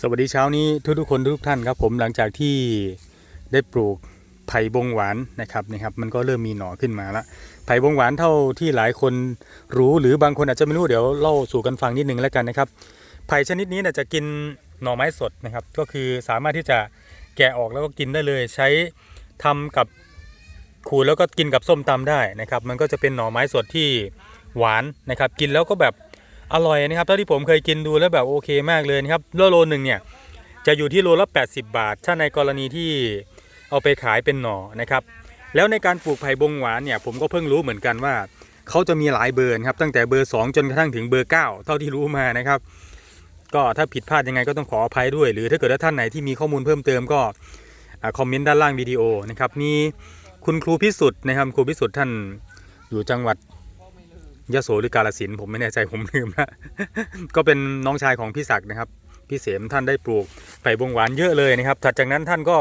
สวัสดีเช้านี้ทุกทุกๆคนทุกท่านครับผมหลังจากที่ได้ปลูกไผ่บงหวานนะครับนี่ครับ มันก็เริ่มมีหน่อขึ้นมาแล้วไผ่บงหวานเท่าที่หลายคนรู้หรือบางคนอาจจะไม่รู้เดี๋ยวเล่าสู่กันฟังนิดนึงแล้วกันนะครับ ไผ่ชนิดนี้จะกินหน่อไม้สดนะครับ ก็คือสามารถที่จะแกะออกแล้วก็กินได้เลย ใช้ทำกับขูดแล้วก็กินกับส้มตำได้นะครับ มันก็จะเป็นหน่อไม้สดที่หวานนะครับ กินแล้วก็แบบ อร่อยนะครับเท่าที่ผมเคยกินดูแล้วแบบโอเคมากเลยนะครับโลโลหนึ่งเนี่ยจะอยู่ที่โลละ 80 บาท ถ้าในกรณีที่เอาไปขายเป็นหน่อนะครับ แล้วในการปลูกไผ่บงหวานเนี่ยผมก็เพิ่งรู้เหมือนกันว่าเขาจะมีหลายเบอร์ครับตั้งแต่เบอร์ 2 จนกระทั่งถึงเบอร์ 9 เท่าที่รู้มานะครับ ก็ถ้าผิดพลาดยังไงก็ต้องขออภัยด้วย หรือถ้าเกิดว่าท่านไหนที่มีข้อมูลเพิ่มเติมก็คอมเมนต์ด้านล่างวิดีโอนะครับมีคุณครูพิสุทธิ์นะครับครูพิสุทธิ์ท่านอยู่จังหวัด ยโสหรือกาลสินผมไม่แน่ใจผมลืมละก็เป็นน้องชายของพี่ศักดิ์นะครับ พี่เสมท่านได้ปลูกไผ่บงหวานเยอะเลยนะครับ ถัดจากนั้นท่านก็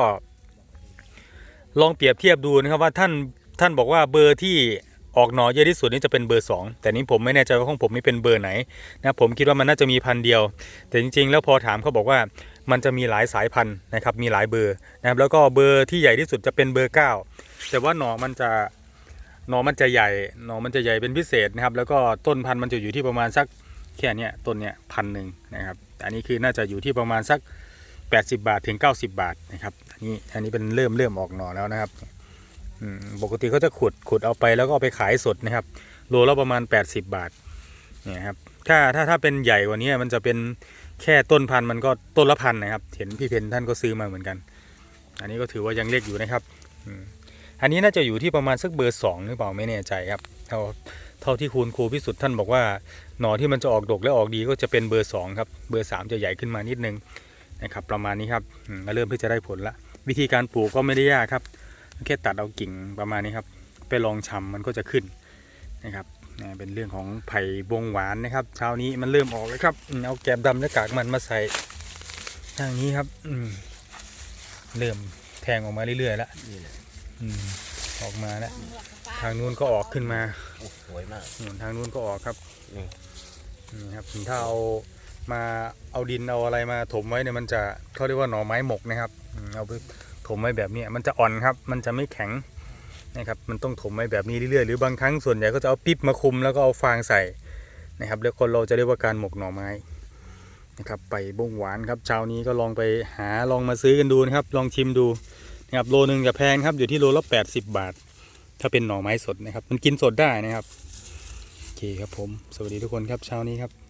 ลองเปรียบเทียบดูนะครับว่าท่านท่านบอกว่าเบอร์ที่ออกหนอเยอะที่สุดนี่จะเป็นเบอร์ 2 แต่นี้ผมไม่แน่ใจว่าของผมนี่เป็นเบอร์ไหนนะผมคิดว่ามันน่าจะมีพันเดียว แต่จริง ๆ แล้วพอถามเขาบอกว่ามันจะมีหลายสายพันธุ์นะครับมีหลายเบอร์นะครับแล้วก็เบอร์ที่ใหญ่ที่สุดจะเป็นเบอร์ 9 แต่ว่าหนอมันจะ หนอมันจะใหญ่หนอมันจะใหญ่เป็นพิเศษนะครับ แล้วก็ต้นพันธุ์มันจะอยู่ที่ประมาณสักแค่นี้ต้นเนี้ยพันหนึ่งนะครับ อันนี้คือน่าจะอยู่ที่ประมาณสัก 80 บาทถึง 90 บาทนะครับอันนี้อันนี้เป็นเริ่มเริ่มออกหนอแล้วนะครับอืมปกติเขาจะขุดขุดเอาไปแล้วก็เอาไปขายสดนะครับโลละประมาณ 80 บาทเนี่ยครับถ้าถ้าถ้าเป็นใหญ่กว่านี้มันจะเป็นแค่ต้นพันธุ์มันก็ต้นละพันนะครับ เห็นพี่เพนท่านก็ซื้อมาเหมือนกัน อันนี้ก็ถือว่ายังเล็กอยู่นะครับ อันนี้น่าจะอยู่ที่ประมาณสักเบอร์สองหรือเปล่าไม่แน่ใจครับเท่าเท่าที่คุณครูพิสุทธิ์ท่านบอกว่าหน่อที่มันจะออกดกและออกดีก็จะเป็นเบอร์สองครับเบอร์สามจะใหญ่ขึ้นมานิดนึงนะครับประมาณนี้ครับเริ่มที่จะได้ผลละ วิธีการปลูกก็ไม่ได้ยากครับแค่ตัดเอากิ่งประมาณนี้ครับไปลองชำมันก็จะขึ้นนะครับนะเป็นเรื่องของไผ่บงหวานนะครับเช้านี้มันเริ่มออกแล้วครับเอาแกมดำและกากมันมาใส่อย่างนี้ครับเริ่มแทงออกมาเรื่อยๆแล้ว อืมออกมาแล้วทางนู้นก็ออกขึ้นมาโอ้สวยมากนู่นทางนู้นก็ออกครับนี่นี่ครับถ้าเอามาเอาดินเอาอะไรมาถมไว้เนี่ยมันจะเขาเรียกว่าหน่อไม้หมกนะครับอืมเอาไปถมไว้แบบนี้มันจะอ่อนครับ มันจะไม่แข็งนะครับมันต้องถมไว้แบบนี้เรื่อยๆหรือบางครั้งส่วนใหญ่ก็จะเอาปิ๊บมาคุมแล้วก็เอาฟางใส่นะครับแล้วคนเราจะเรียกว่าการหมกหน่อไม้นะครับไปบ้งหวานครับเช้านี้ก็ลองไปหาลองมาซื้อกันดูนะครับ ลองชิมดู นะครับโลหนึ่งจะแพงครับอยู่ที่โลละแปดสิบบาท ถ้าเป็นหน่อไม้สดนะครับ มันกินสดได้นะครับโอเคครับผม สวัสดีทุกคนครับเช้านี้ครับ